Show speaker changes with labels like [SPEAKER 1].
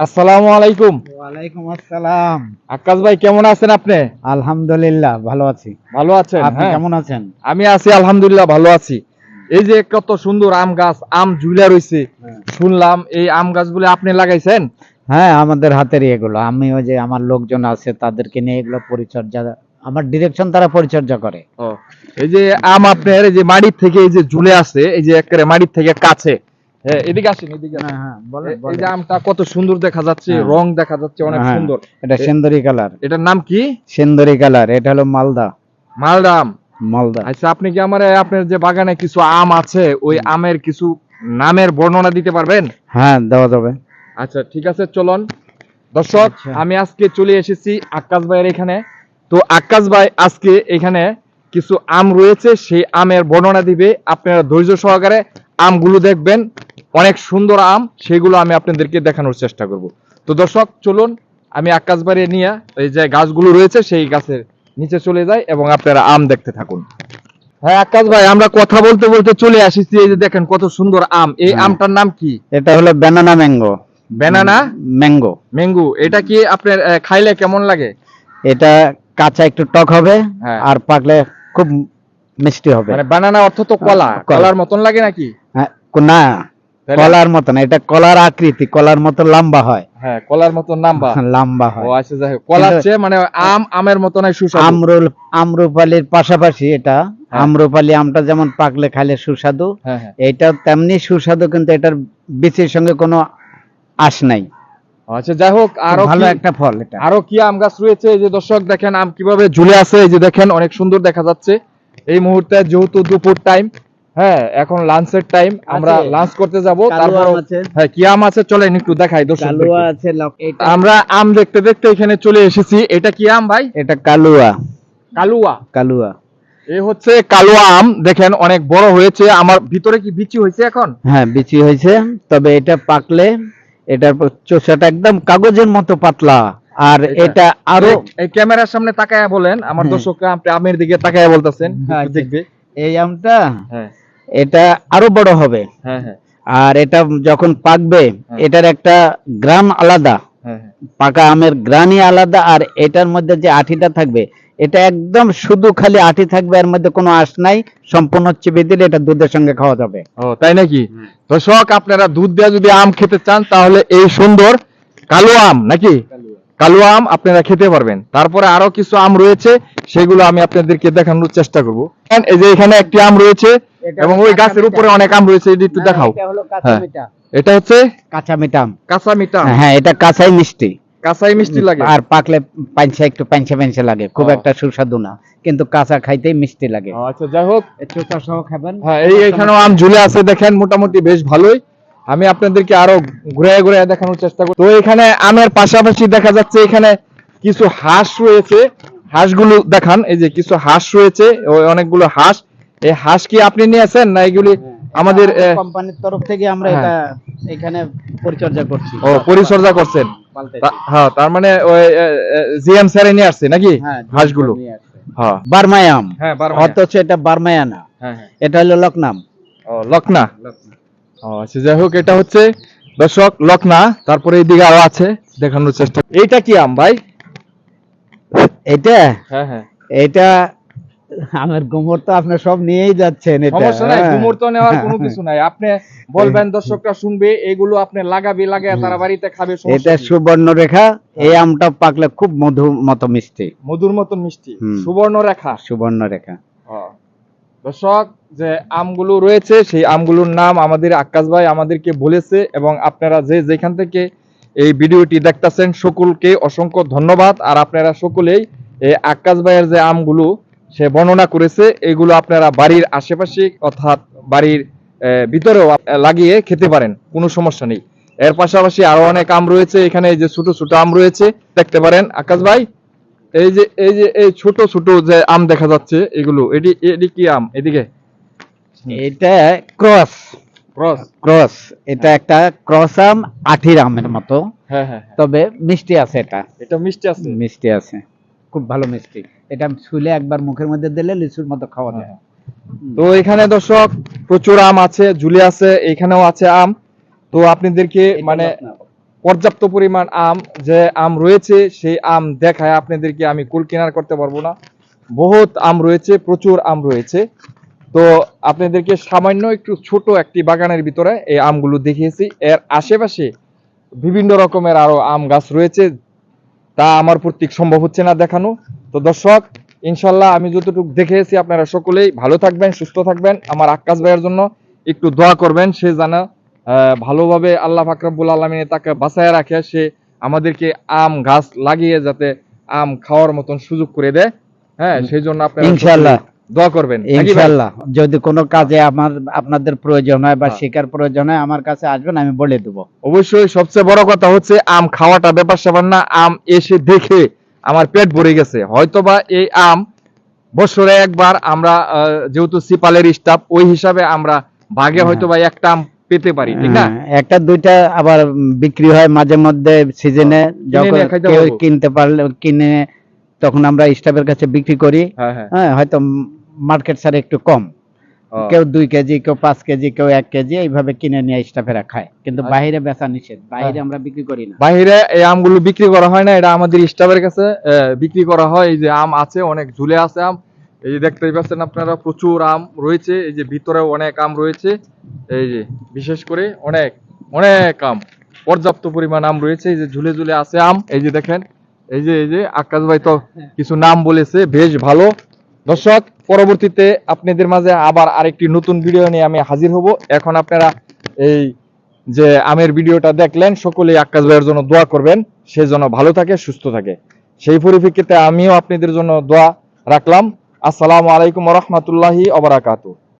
[SPEAKER 1] আসসালামু আলাইকুম।
[SPEAKER 2] ওয়ালাইকুম আসসালাম।
[SPEAKER 1] আকাশ ভাই কেমন আছেন আপনি?
[SPEAKER 2] আলহামদুলিল্লাহ ভালো আছি।
[SPEAKER 1] ভালো আছেন
[SPEAKER 2] আপনি
[SPEAKER 1] হ্যাঁ।
[SPEAKER 2] কেমন আছেন?
[SPEAKER 1] আমি আছি আলহামদুলিল্লাহ ভালো আছি। এই যে কত সুন্দর আম গাছ আম ঝুলা রয়েছে শুনলাম এই আম গাছগুলো আপনি লাগাইছেন?
[SPEAKER 2] হ্যাঁ আমাদের হাতেরই এগুলো। আমি ওই যে আমার লোকজন আছে তাদেরকে নিয়ে এগুলো পরিচর্যা আমার ডিরেকশন তারা পরিচর্যা করে।
[SPEAKER 1] ও, এই যে আম আপনার এই যে মাটির থেকে এই যে ঝুলে আছে এই যে একেবারে মাটির থেকে কাছে হ্যাঁ এদিকে আসেন এদিকে
[SPEAKER 2] হ্যাঁ হ্যাঁ
[SPEAKER 1] এই- এই যে আমটা কত সুন্দর দেখা যাচ্ছে
[SPEAKER 2] হ্যাঁ।
[SPEAKER 1] রং দেখা যাচ্ছে অনেক
[SPEAKER 2] হ্যাঁ,
[SPEAKER 1] সুন্দর।
[SPEAKER 2] এটা
[SPEAKER 1] এ-
[SPEAKER 2] কালার।
[SPEAKER 1] এটার নাম কি?
[SPEAKER 2] সেন্দরি কালার এটা হলো মালদা।
[SPEAKER 1] মালদা আম।
[SPEAKER 2] মালদা।
[SPEAKER 1] আচ্ছা আপনি কি আমার আপনার যে বাগানে কিছু আম আছে ওই আমের কিছু নামের বর্ণনা দিতে পারবেন?
[SPEAKER 2] হ্যাঁ দেওয়া যাবে।
[SPEAKER 1] আচ্ছা ঠিক আছে চলুন। দর্শক
[SPEAKER 2] আচ্ছা।
[SPEAKER 1] আমি আজকে চলে এসেছি আকাশ ভাইয়ের এখানে। তো আকাশ ভাই আজকে এখানে কিছু আম রয়েছে সেই আমের বর্ণনা দিবে। আপনারা ধৈর্য সহকারে আমগুলো দেখবেন। অনেক সুন্দর আম সেগুলো আমি আপনাদেরকে দেখানোর চেষ্টা করব। তো দর্শক চলুন আমি আকাশ বাড়ি নিয়ে এই যে গাছগুলো রয়েছে সেই গাছের নিচে চলে যাই এবং আপনারা আম দেখতে থাকুন। হ্যাঁ আকাশ ভাই আমরা কথা বলতে বলতে চলে আসিছি। এই যে দেখেন কত সুন্দর আম। এই। আমটার নাম কি?
[SPEAKER 2] এটা হলো banana mango
[SPEAKER 1] banana
[SPEAKER 2] mango
[SPEAKER 1] mango এটা কি আপনার খাইলে কেমন লাগে?
[SPEAKER 2] এটা কাঁচা একটু টক হবে
[SPEAKER 1] হ্যাঁ।
[SPEAKER 2] আর পাকলে খুব মিষ্টি হবে।
[SPEAKER 1] মানে বানানা অর্থ তো কলা।
[SPEAKER 2] হ্যাঁ,
[SPEAKER 1] কলার মতন লাগে নাকি?
[SPEAKER 2] হ্যাঁ, না। কলার মতো না এটা কলার আকৃতি কলার মতো লম্বা হয়।
[SPEAKER 1] হ্যাঁ কলার নাম্বা
[SPEAKER 2] লম্বা।
[SPEAKER 1] ও আচ্ছা যাই কলার চেয়ে মানে আম আমের সুস্বাদু।
[SPEAKER 2] আমরুল আমরুপালির পাশাপাশি এটা
[SPEAKER 1] হ্যাঁ।
[SPEAKER 2] আমরুপালি আমটা যেমন পাকলে খাইলে সুস্বাদু
[SPEAKER 1] হ্যাঁ হ্যাঁ।
[SPEAKER 2] এটা তেমনি সুস্বাদু কিন্তু এটার বিচির সঙ্গে কোনো আশ নাই।
[SPEAKER 1] আচ্ছা যাই হোক আরও
[SPEAKER 2] ভালো একটা ফল এটা।
[SPEAKER 1] আরও কি আম গাছ রয়েছে? এই যে দর্শক দেখেন আম কীভাবে ঝুলে আছে? এই যে দেখেন অনেক সুন্দর দেখা যাচ্ছে। এই মুহূর্তে যেহেতু দুপুর টাইম হ্যাঁ এখন লাঞ্চের টাইম আমরা লাঞ্চ করতে যাব তারপর
[SPEAKER 2] আম আছে।
[SPEAKER 1] হ্যাঁ কি আম আছে চলেন একটু দেখাই দর্শক
[SPEAKER 2] কালুয়া আছে লক- এটা
[SPEAKER 1] আমরা আম দেখতে দেখতে এখানে চলে এসেছি। এটা কি আম ভাই?
[SPEAKER 2] এটা কালুয়া।
[SPEAKER 1] কালুয়া।
[SPEAKER 2] কালুয়া।
[SPEAKER 1] এই হচ্ছে কালুয়া আম। দেখেন অনেক বড় হয়েছে। আমার ভিতরে কি বিচি হয়েছে এখন?
[SPEAKER 2] হ্যাঁ বিচি হয়েছে। তবে এটা পাকলে এটার চোষাটা একদম কাগজের মতো পাতলা। আর
[SPEAKER 1] এটা-
[SPEAKER 2] আরও
[SPEAKER 1] এই- ক্যামেরার সামনে তাকায়া বলেন। আমার
[SPEAKER 2] হ্যাঁ।
[SPEAKER 1] দর্শকরা আপনি আমের দিকে তাকায়া বলতেছেন।
[SPEAKER 2] হ্যাঁ,
[SPEAKER 1] দেখবে।
[SPEAKER 2] এই আমটা
[SPEAKER 1] হ্যাঁ।
[SPEAKER 2] এটা আরও বড় হবে।
[SPEAKER 1] হ্যাঁ হ্যাঁ।
[SPEAKER 2] আর এটা যখন পাকবে
[SPEAKER 1] হ্যাঁ।
[SPEAKER 2] এটার একটা গ্রাম আলাদা। পাকা আমের গ্রানই আলাদা আর এটার মধ্যে যে আঠিটা থাকবে এটা একদম শুধু খালি আঠি থাকবে এর মধ্যে কোনো আঁশ নাই সম্পূর্ণ চিপে দিলে এটা দুধের সঙ্গে খাওয়া যাবে।
[SPEAKER 1] ও তাই নাকি? দর্শক আপনারা দুধ দেওয়া যদি আম খেতে চান তাহলে এই সুন্দর কালো আম নাকি? কালো আম আপনারা খেতে পারবেন। তারপরে আরও কিছু আম রয়েছে সেগুলো আমি আপনাদেরকে দেখানোর চেষ্টা করব। এই যে এখানে একটি আম রয়েছে এবং ওই গাছের উপরে অনেক আম রয়েছে এটি একটু দেখাও। হ্যাঁ। এটা হচ্ছে?
[SPEAKER 2] কাঁচা মিঠা আম।
[SPEAKER 1] কাঁচা মিঠা আম।
[SPEAKER 2] হ্যাঁ এটা কাঁচাই মিষ্টি।
[SPEAKER 1] কাঁচাই মিষ্টি লাগে।
[SPEAKER 2] আর পাকলে পাঞ্চা একটু পাঞ্চা পাঞ্চা লাগে। খুব একটা সুস্বাদু না কিন্তু কাঁচা খাইতেই মিষ্টি লাগে।
[SPEAKER 1] আচ্ছা যাই হোক।
[SPEAKER 2] চোখা সহ খাবেন।
[SPEAKER 1] হ্যাঁ এই এখানেও আম ঝুলে আছে দেখেন মোটামুটি বেশ ভালোই। আমি আপনাদেরকে আরও ঘুরে ঘুরে দেখানোর চেষ্টা করি তো এখানে আমের পাশাপাশি দেখা যাচ্ছে এখানে কিছু হাঁস রয়েছে। হাঁসগুলো দেখান এই যে কিছু হাঁস রয়েছে ওই অনেকগুলো হাঁস। এই হাঁস কি আপনি নিয়েছেন না এগুলি আমাদের
[SPEAKER 2] কোম্পানির তরফ থেকে আমরা
[SPEAKER 1] হ্যাঁ।
[SPEAKER 2] এটা এখানে পরিচর্যা করছি।
[SPEAKER 1] ও পরিচর্যা করছেন? হ্যাঁ তার মানে ওই জিএম স্যারে নিয়ে আসছে নাকি
[SPEAKER 2] হ্যাঁ,
[SPEAKER 1] হাঁসগুলো? হ্যাঁ।
[SPEAKER 2] বার্মায়াম।
[SPEAKER 1] হ্যাঁ
[SPEAKER 2] অথচ এটা বার্মায়া না
[SPEAKER 1] হ্যাঁ হ্যাঁ।
[SPEAKER 2] এটা হলো লকনাম
[SPEAKER 1] ও লকনা ও আচ্ছা যাই হোক এটা হচ্ছে দর্শক লকনা তারপরে এইদিকে আরও আছে দেখানোর চেষ্টা। এইটা কি আম ভাই?
[SPEAKER 2] এটা?
[SPEAKER 1] হ্যাঁ হ্যাঁ।
[SPEAKER 2] এটা আমার গোমর তো আপনি সব নিয়েই যাচ্ছেন এটা
[SPEAKER 1] সমস্যা নাই
[SPEAKER 2] হ্যাঁ।
[SPEAKER 1] গুমর তো নেওয়ার কোনো কিছু নাই। আপনি বলবেন দর্শকরা শুনবে এগুলো আপনি লাগাবি লাগায় তারা বাড়িতে খাবে সমস্যা
[SPEAKER 2] এটা সুবর্ণ রেখা এই আমটা পাকলে খুব মধু মতো মিষ্টি।
[SPEAKER 1] মধুর মতন মিষ্টি। সুবর্ণ রেখা
[SPEAKER 2] সুবর্ণ রেখা
[SPEAKER 1] দর্শক যে আমগুলো রয়েছে সেই আমগুলোর নাম আমাদের আকাশ ভাই আমাদেরকে বলেছে এবং আপনারা যে যেখান থেকে এই ভিডিওটি দেখতেছেন সকলকে অসংখ্য ধন্যবাদ। আর আপনারা সকলেই এই আকাশ ভাইয়ের যে আমগুলো সে বর্ণনা করেছে এগুলো আপনারা বাড়ির আশেপাশে অর্থাৎ বাড়ির ভিতরেও লাগিয়ে খেতে পারেন কোনো সমস্যা নেই। এর পাশাপাশি আরও অনেক আম রয়েছে এখানে এই যে ছোট ছোট আম রয়েছে দেখতে পারেন আকাশ ভাই এই যে এই যে এই ছোট ছোট যে আম দেখা যাচ্ছে এগুলো এটি এটি কি আম? এদিকে।
[SPEAKER 2] এটা ক্রস।
[SPEAKER 1] ক্রস।
[SPEAKER 2] ক্রস। এটা একটা ক্রস আম আঠির আমের মতো।
[SPEAKER 1] হ্যাঁ হ্যাঁ হ্যাঁ।
[SPEAKER 2] তবে মিষ্টি আছে এটা।
[SPEAKER 1] এটা মিষ্টি আছে।
[SPEAKER 2] মিষ্টি আছে। খুব ভালো মিষ্টি। এটা ছুলে একবার মুখের মধ্যে দিলে লিচুর মতো খাওয়া যায়।
[SPEAKER 1] হ্যাঁ। তো এখানে দর্শক প্রচুর আম আছে ঝুলে আছে এখানেও আছে আম। তো আপনাদেরকে মানে পর্যাপ্ত পরিমাণ আম যে আম রয়েছে সেই আম দেখায় আপনাদেরকে আমি কুল কিনার করতে পারব না। বহুত আম রয়েছে প্রচুর আম রয়েছে। তো আপনাদেরকে সামান্য একটু ছোট একটি বাগানের ভিতরে এই আমগুলো দেখিয়েছি। এর আশেপাশে বিভিন্ন রকমের আরও আম গাছ রয়েছে তা আমার প্রত্যেক সম্ভব হচ্ছে না দেখানো। তো দর্শক, ইনশাল্লাহ আমি যতটুকু দেখেছি, আপনারা সকলেই ভালো থাকবেন, সুস্থ থাকবেন। আমার আকাশ ভাইয়ের জন্য একটু দোয়া করবেন। সে জানা ভালোভাবে আল্লাহ ফাকরাবুল আলমিনে তাকে বাঁচায় রাখে, সে আমাদেরকে আম গাছ লাগিয়ে যাতে আম খাওয়ার মতন সুযোগ করে দেয়। হ্যাঁ সেই জন্য আপনার
[SPEAKER 2] ইনশাআল্লাহ।
[SPEAKER 1] দোয়া করবেন?
[SPEAKER 2] ইনশাল্লাহ যদি কোনো কাজে আমার আপনাদের প্রয়োজন হয় বা
[SPEAKER 1] হ্যাঁ।
[SPEAKER 2] শিকার প্রয়োজন হয় আমার কাছে আসবেন আমি বলে দেবো
[SPEAKER 1] অবশ্যই সবচেয়ে বড় কথা হচ্ছে আম খাওয়াটা ব্যাপার স্যাপার না আম এসে দেখে আমার পেট ভরে গেছে হয়তোবা এই আম বছরে একবার আমরা যেহেতু সিপালের স্টাফ ওই হিসাবে আমরা ভাগে
[SPEAKER 2] হ্যাঁ।
[SPEAKER 1] হয়তোবা একটা আম পেতে পারি ঠিক না
[SPEAKER 2] হ্যাঁ, একটা দুইটা আবার বিক্রি হয় মাঝে মধ্যে সিজনে যখন। কিনতে পারলে কিনে তখন আমরা স্টাফের কাছে বিক্রি করি।
[SPEAKER 1] হ্যাঁ হ্যাঁ।
[SPEAKER 2] হ্যাঁ হয়তো মার্কেট ছাড়া একটু কম। কেউ দুই কেজি কেউ পাঁচ কেজি কেউ এক কেজি এইভাবে কিনে নিয়ে স্টাফেরা খায়। কিন্তু
[SPEAKER 1] আচ্ছা।
[SPEAKER 2] বাইরে বেচা নিষেধ। বাইরে
[SPEAKER 1] হ্যাঁ।
[SPEAKER 2] আমরা বিক্রি করি না।
[SPEAKER 1] বাইরে এই আমগুলো বিক্রি করা হয় না এটা আমাদের স্টাফের কাছে বিক্রি করা হয়। এই যে আম আছে অনেক ঝুলে আছে আম। এই যে দেখতেই পাচ্ছেন আপনারা প্রচুর আম রয়েছে। এই যে ভিতরে অনেক আম রয়েছে। এই যে বিশেষ করে অনেক অনেক আম। পর্যাপ্ত পরিমাণ আম রয়েছে। এই যে ঝুলে ঝুলে আছে আম। এই যে দেখেন এই যে এই যে, আকাশ ভাই তো কিছু নাম বলেছে, বেশ ভালো। দর্শক, পরবর্তীতে আপনাদের মাঝে আবার আরেকটি নতুন ভিডিও নিয়ে আমি হাজির হব। এখন আপনারা এই যে আমের ভিডিওটা দেখলেন, সকলেই আকাশ ভাইয়ের জন্য দোয়া করবেন। সে যেন ভালো থাকে, সুস্থ থাকে। সেই পরিপ্রেক্ষিতে আমিও আপনাদের জন্য দোয়া রাখলাম। আসসালামু আলাইকুম রহমতুল্লাহি অবরাকাতু